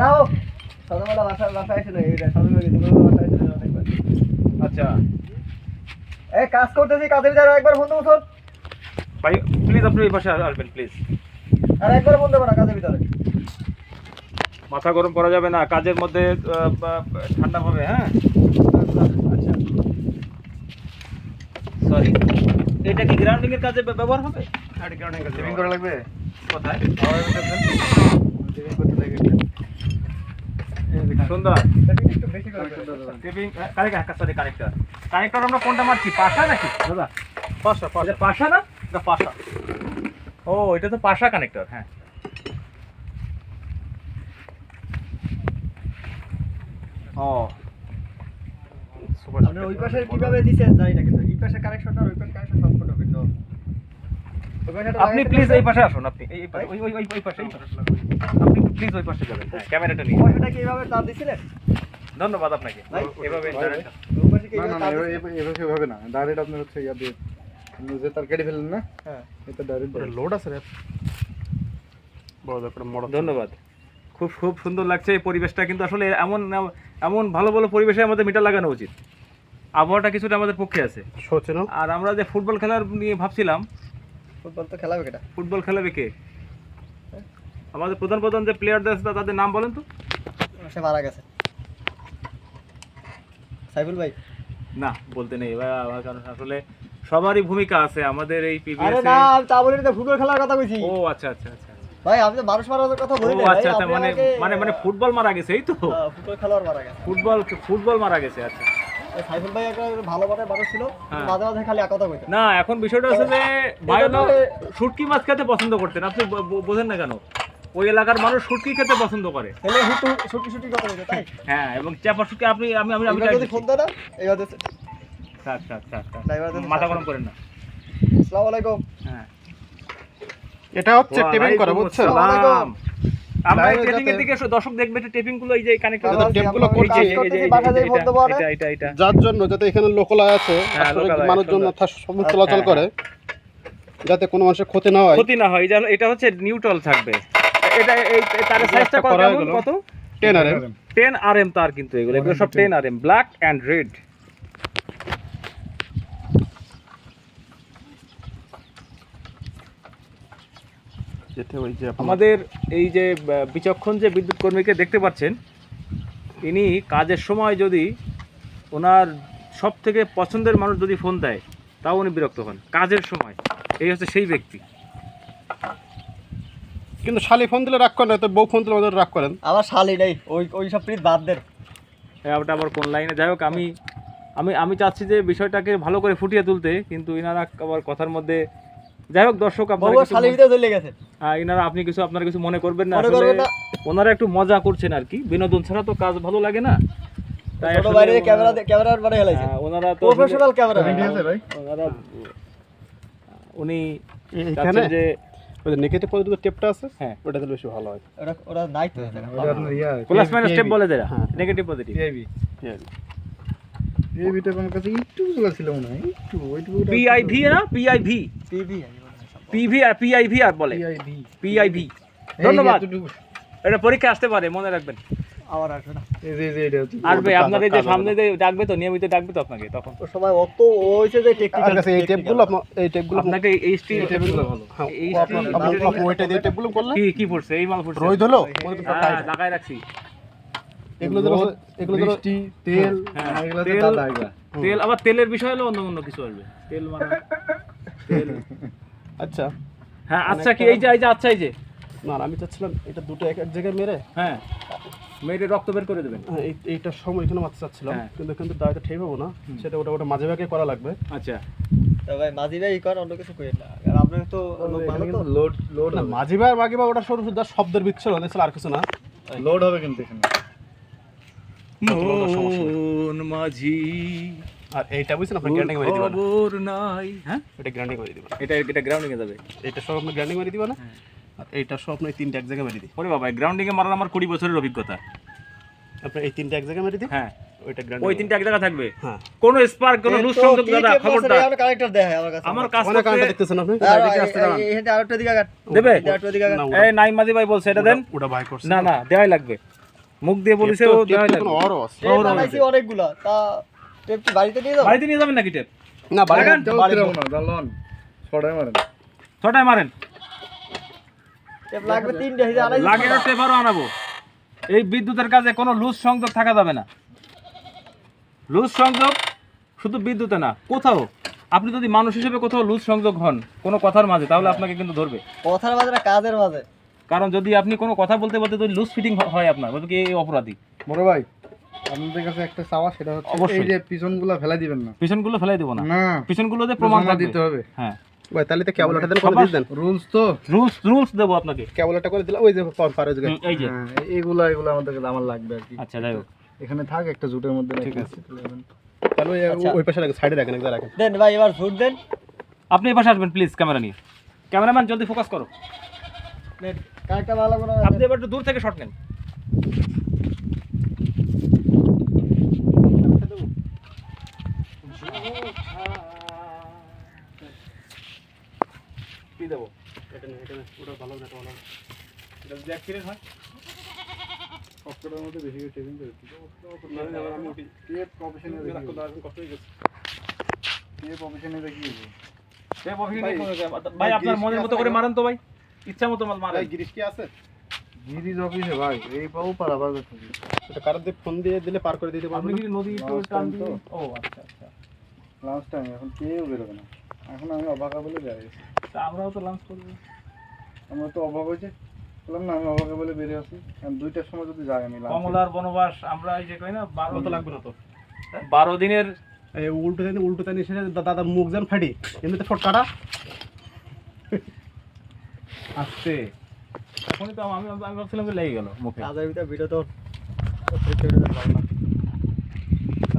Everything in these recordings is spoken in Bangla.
রাও সদরবেলা বাসায় বাসায় এসে এসে নেই অনেকবার। আচ্ছা। এই কাজ করতেছি কাজের ভিতরে একবার ফোন দেবো ভাই প্লিজ আপনি এই পাশে আসবেন প্লিজ আর একবার দেবো না কাজের ভিতরে। মাথা গরম করা যাবে না কাজের মধ্যে ঠান্ডা হবে হ্যাঁ? আচ্ছা। সরি এটা কি গ্রাউন্ডিং এর কাজে ব্য- ব্যবহার হবে? সেভিং করা লাগবে? কোথায় আমার সেভিং করতে লাগে সুন্দর। একটু বেশি করে tipping correct sorry connector connector আমরা কোনটা মারছি? পাশা নাকি? দাদা। পাশা পাশা। পাশা না? এটা পাশা। ও এটা তো পাশা কানেক্টর হ্যাঁ। ও। সুপার ওই পাশে কীভাবে দিছেন? জানি না কিন্তু। এই পাশে কানেকশনটা ওই পাশে কানেকশন সব ফটো ভিন্ন। আপনি প্লিজ এই পাশে আসুন আপনি। এই এই ওই ওই ওই ওই পাশে। আপনি প্লিজ ওই পাশে যাবেন। হ্যাঁ ক্যামেরাটা নিয়ে। পাশেটা কি এইভাবে তার দিছিলেন? ধন্যবাদ আপনাকে। ভাই, এভাবে না না এইভাবে না এভাবে-? এভাবে এভাবে না। ডাইরেক্ট আপনার হচ্ছে ইয়া দিয়ে। যে তার কেটে ফেলেন না হ্যাঁ। এটা ডাইরেক্ট লোড আছে রে। বড় ব্যাপার বড় ধন্যবাদ। খুব খুব সুন্দর লাগছে এই পরিবেশটা কিন্তু আসলে এমন এমন ভালো ভালো পরিবেশে আমাদের মিটার লাগানো উচিত। আবহাওয়াটা কিছুটা আমাদের পক্ষে আছে। আর আমরা যে ফুটবল খেলার নিয়ে ভাবছিলাম ফুটবল তো খেলাবে কেটা? ফুটবল খেলাবে কে? আমাদের প্রধান প্রধান যে প্লেয়ারদের আছে তাদের নাম বলেন তো। সে মারা গেছে। সাইফুল ভাই? না বলতে নেই। বা- কারণ আসলে সবারই ভূমিকা আছে। আমাদের এই আরে পিবিএস না আমি তা বলি না ফুটবল খেলার কথা কইছি। ও আচ্ছা আচ্ছা আচ্ছা। ভাই আমি তো মানুষ মারার কথা বলি না আচ্ছা আচ্ছা মানে মানে মানে ফুটবল মারা গেছে এই তো। ফুটবল খেলোয়াড় মারা গেছে। ফুটবল ফুটবল মারা গেছে আচ্ছা। সাইফুল ভাই একটা ভালো মানের মানুষ ছিল হ্যাঁ। মাঝে মাঝে খালি এক কথা কইতো না এখন বিষয়টা হচ্ছে যে ভাই হলো শুটকি মাছ খেতে পছন্দ করতেন আপনি বোঝেন না কেন? ওই এলাকার মানুষ শুটকি খেতে পছন্দ করে। তাহলে হুটু ছুটি ছুটি কথা কইতো তাই? হ্যাঁ এবং চাপা শুটকি আপনি আমি আমি আমি যদি ফোন না এইবার দিচ্ছে থাক থাক থাক মাথা গরম করেন না। আসসালামু আলাইকুম। হ্যাঁ। এটা হচ্ছে টেপিং করা বুঝছেন? সালাম। আমরা টেপিং এর দিকে দর্শক দেখবে টেপিংগুলো এই যে কানেক্ট যাতে টেপগুলো আমরা করছে, এই যে- এটা-? এটা এটা। যার জন্য যাতে এখানে লোকালয় আছে হ্যাঁ, মানুষজন চলাচল করে যাতে কোনো মানুষের ক্ষতি না হয়। ক্ষতি না হয় এটা- হচ্ছে নিউট্রাল থাকবে। এটা এই তার সাইজটা কত করা। কত? টেন আর 10 আরএম তার কিন্তু এগুলো এগুলো সব 10 আরএম ব্ল্যাক এন্ড রেড যেতে ওই যে আমাদের এই যে বিচক্ষণ যে বিদ্যুৎ কর্মীকে দেখতে পাচ্ছেন ইনি কাজের সময় যদি ওনার সব থেকে পছন্দের মানুষ যদি ফোন দেয় তাও উনি বিরক্ত হন। কাজের সময়। এই হচ্ছে সেই ব্যক্তি। কিন্তু শালি ফোন দিলে রাগ করেন তো বউ ফোন দিলে আমাদের রাগ করেন। আমার শালি নেই ওই ওই সব প্রীত বাদ দেন হ্যাঁ, ওটা আবার কোন লাইনে? যাই হোক আমি আমি আমি চাচ্ছি যে বিষয়টাকে ভালো করে ফুটিয়ে তুলতে কিন্তু ইনারা আবার কথার মধ্যে যাই হোক দর্শক আপনারা মনে- হ্যাঁ, আপনি কিছু আপনারা কিছু মনে করবেন না। ওনারা একটু মজা করছেন আর কি। বিনোদন ছাড়া তো কাজ ভালো লাগে না। তাই ছোট আসলে বাইরে ওনারা- ক্যামেরা ক্যামেরার হেলাইছে হ্যাঁ, ওনারা তো প্রফেশনাল ক্যামেরা। হ্যাঁ, ওনারা উনি এখানে যে ওই নেগেটিভ পজিটিভ টেপটা আছে? হ্যাঁ। ওটা দিলে বেশি ভালো হয়। ওরা ওরা নাই তো প্লাস মাইনাস স্টেপ বলে দেয় হ্যাঁ। নেগেটিভ পজিটিভ আমার কাছে একটু ছিল মনে হয় একটু ওইটুকু পিআইভি না? পিআইভি পিভি আর পিআইভি আর বলে। পিআইভি ধন্যবাদ। এটা পরীক্ষা আসতে পারে মনে রাখবেন। আবার আসবে না। আসবে আপনার এই যে সামনে যে ডাকবে তো নিয়মিত ডাকবে তো আপনাকে তখন। সময় অত হইছে যে টেকনিক্যাল কাছে এই টেপগুলো আপনার এই টেপগুলো আপনাকে এই টেপগুলো ভালো। হ্যাঁ এই আপনি ওইটা দিয়ে টেপগুলো করলে কি কি পড়ছে? এই মাল পড়ছে। হ্যাঁ লাগাই রাখছি। এগুলো ধরো এগুলো ধরো তেল হ্যাঁ, এগুলো তেল- তেল আবার তেলের বিষয় হলো অন্য অন্য কিছু আসবে। তেল মানে তেল আচ্ছা। হ্যাঁ আচ্ছা কি এই যে এই যে আচ্ছা এই যে। না আমি চাচ্ছিলাম এটা দুটো এক এক জায়গায় মেরে। হ্যাঁ মেয়েটে রক্ত বের করে দেবেন। হ্যাঁ, এই এইটার সময় এখানে মারতে চাচ্ছিলাম হ্যাঁ। কিন্তু কিন্তু দায়টা ঠিক পাবো না সেটা ওটা ওটা মাঝে ভাগে করা লাগবে। আচ্ছা। তো ভাই মাঝি ভাই কর অন্য কিছু কইেন না। আর আপনার তো লোক ভালো তো। লোড লোড না মাঝি ভাই মাগি বা ওটা সরু শুধু শব্দের বিচ্ছল হতে আর কিছু না। লোড হবে কিন্তু এখানে। মন মাঝি আর এইটা বুঝছেন আপনি গ্রাইন্ডিং মেরে দিবেন। খবর নাই। হ্যাঁ? এটা গ্রাইন্ডিং করে দিবেন। এটা এটা গ্রাউন্ডিং এ যাবে। এটা সব আপনি গ্রাইন্ডিং মেরে দিবেন হ্যাঁ। আর এইটা সব আপনি তিনটা এক জায়গায় মেরে দিই ওরে বাবা গ্রাউন্ডিং এ মারার আমার কুড়ি বছরের অভিজ্ঞতা। আপনি এই তিনটা এক জায়গায় মেরে দিই হ্যাঁ। ওইটা গ্রাইন্ডিং ওই তিনটা এক জায়গা থাকবে। হ্যাঁ। কোন স্পার্ক কোন লুজ সংযোগ দাদা খবরদার। কানেক্টর আমার কাছে। আমার অনেক কারণটা করতে দেখতেছেন আপনি? আর এদিকে আসতে দাঁড়ান। আরেকটা দিকে কাট দেবে? আরেকটা দিকে কাট এই নাইম মাঝি ভাই বলছে এটা দেন। ওটা ভাই করছে। না না দেওয়াই লাগবে। মুখ দিয়ে বলেছে ও দেওয়াই লাগবে। আছে অনেকগুলা। তা টেপ কি বাড়িতে নিয়ে যাব বাড়িতে নিয়ে যাবেন নাকি টেপ? না বাড়ি লাগান। বাড়ি ছটায় মারেন। টেপ লাগবে তিনটে হিসেবে আড়াইশো লাগে টেপ আরও আনাবো। এই বিদ্যুতের কাজে কোনো লুজ সংযোগ থাকা যাবে না। লুজ সংযোগ শুধু বিদ্যুতে না কোথাও। আপনি যদি মানুষ হিসেবে কোথাও লুজ সংযোগ হন কোনো কথার মাঝে তাহলে আপনাকে কিন্তু ধরবে। কথার মাঝে না কাজের মাঝে। কারণ যদি আপনি কোনো কথা বলতে বলতে যদি লুজ ফিটিং হয় আপনার বলতে কি অপরাধী? বড় ভাই আপনাদের কাছে একটা চাওয়া সেটা হচ্ছে অবশ্যই। এই যে পিছনগুলো ফেলা দিবেন না। পিছনগুলো ফেলাই দেবো না। না। পিছনগুলোতে প্রমাণ দিতে হবে। হ্যাঁ। ভাই তাহলে তো করে রুলস তো। রুলস রুলস দেবো আপনাকে। কেবল ওটা করে দিলাম ওই যে পার পার হুম, এই যে। হ্যাঁ, এগুলা এগুলো আমাদের আমার লাগবে আর কি। আচ্ছা যাই হোক। এখানে থাক একটা জুটের মধ্যে ঠিক আছে। তাহলে ওই- আচ্ছা। ওই পাশে রাখেন সাইডে রাখেন একদম রাখেন। দেন ভাই এবার ফুট দেন। আপনি এ পাশে আসবেন প্লিজ ক্যামেরা নিয়ে। ক্যামেরাম্যান জলদি ফোকাস করো। কারেক্টটা ভালো করে আপনি এবার একটু দূর থেকে শট নেন। কি দেবো। এটা যদি accident হয়? সবকটার মধ্যে বেশি করে টেপিং করে। টেপ প্রফেশনে দেখি। টেপ প্রফেশনে দেখি। অভিযোগ নেই ভাই আপনার মনের মতো করে মারেন তো ভাই। ইচ্ছা মতো মাল মারেন। ভাই গিরিশ কি আছে? গিরিজ অফিসে ভাই এই পাবো পারাবার কথা এটা কারোর দিয়ে ফোন দিয়ে দিলে পার করে দিতে আপনি পারবেন কি নদী একটু টান দিয়ে- ও আচ্ছা আচ্ছা। লাস্ট টাইম এখন কেউ বেরোবে না। এখন আমি অবাকা বলে যাই তা আমরাও তো লাঞ্চ করব। আমরা তো অবাক হয়েছে। বললাম না আমি অবাকা বলে বেরিয়ে আসি। আমি দুইটার সময় যদি যাই আমি কমলার বনবাস আমরা এই যে কই না বারো কত লাগবে না তো? বারো দিনের উল্টো তাই উল্টো তাই এসে দাদা মুখ যান ফাটি। এমনিতে ফট কাটা। আসছে। এখনই তো আমি আমি ভাবছিলাম যে লেগে গেল মুখে। কাজের ভিতরে ভিডিও তো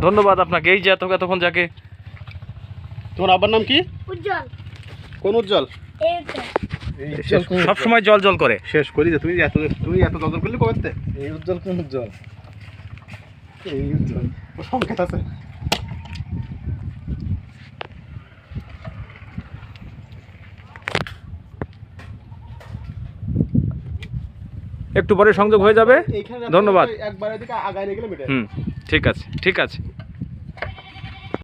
ধন্যবাদ আপনাকে। এই যে এত এতক্ষণ যাকে। তোমার আব্বার নাম কি? উজ্জ্বল। কোন উজ্জ্বল? এই শেষ উজ্জ্বল সব সময় জল জল করে। শেষ করি যে তুমি এত তুমি এত দরদর করলে কবে? এই উজ্জ্বল কোন উজ্জ্বল? এই উজ্জ্বল। ও সংকেত আছে। একটু পরে সংযোগ হয়ে যাবে। ধন্যবাদ। একবার এদিকে আগায় গেলে হুম ঠিক আছে ঠিক আছে।